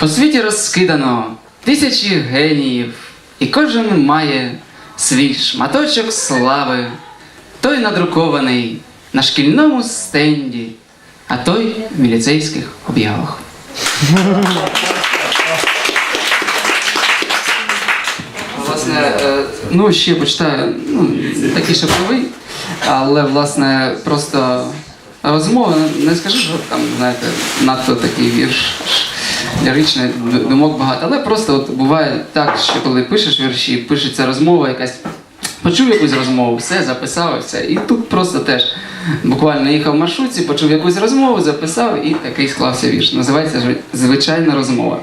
По світі розкидано тисячі геніїв, і кожен має свій шматочок слави, той надрукований на шкільному стенді, а той в міліцейських об'явах. Власне, е, ну ще почитаю, ну, такий шаповий, але власне просто розмова, не скажу, що там, знаєте, надто такий вірш ліричний, д- думок багато, але просто от буває так, що коли пишеш вірші, пишеться розмова якась. Почув якусь розмову, все, записав все. І тут просто теж буквально їхав в маршрутці, почув якусь розмову, записав і такий склався вірш. Називається звичайна розмова.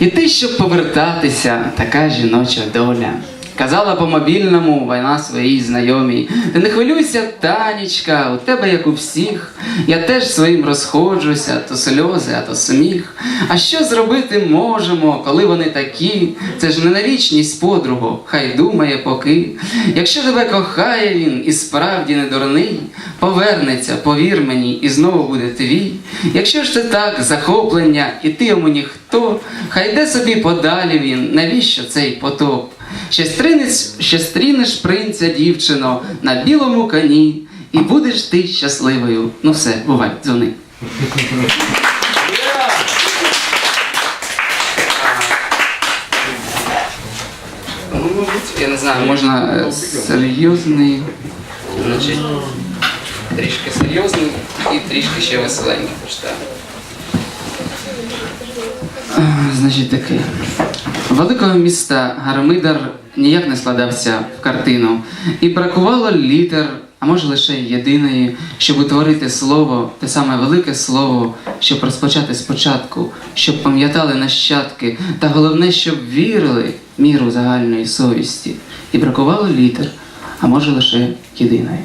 І ти, щоб повертатися, така жіноча доля. Казала по мобільному вона своїй знайомій. Ти не хвилюйся, Танечка, у тебе як у всіх. Я теж своїм розходжуся, то сльози, а то сміх. А що зробити можемо, коли вони такі? Це ж не на вічність подругу, хай думає поки. Якщо тебе кохає він і справді не дурний, повернеться, повір мені, і знову буде твій. Якщо ж це так, захоплення, і ти йому ніхто, хай йде собі подалі він, навіщо цей потоп? Ще стрінеш, ще стрінеш принця, дівчино, на білому коні, і будеш ти щасливою. Ну все, бувай, дзвони. Ну, я не знаю, можна е, серйозний, значить, трішки серйозний і трішки ще веселенький почитаю. Е, Значить таке. Великого міста Гармидар ніяк не складався в картину, і бракувало літер, а може лише єдиної, щоб утворити слово, те саме велике слово, щоб розпочати спочатку, щоб пам'ятали нащадки, та головне, щоб вірили міру загальної совісті. І бракувало літер, а може лише єдиної.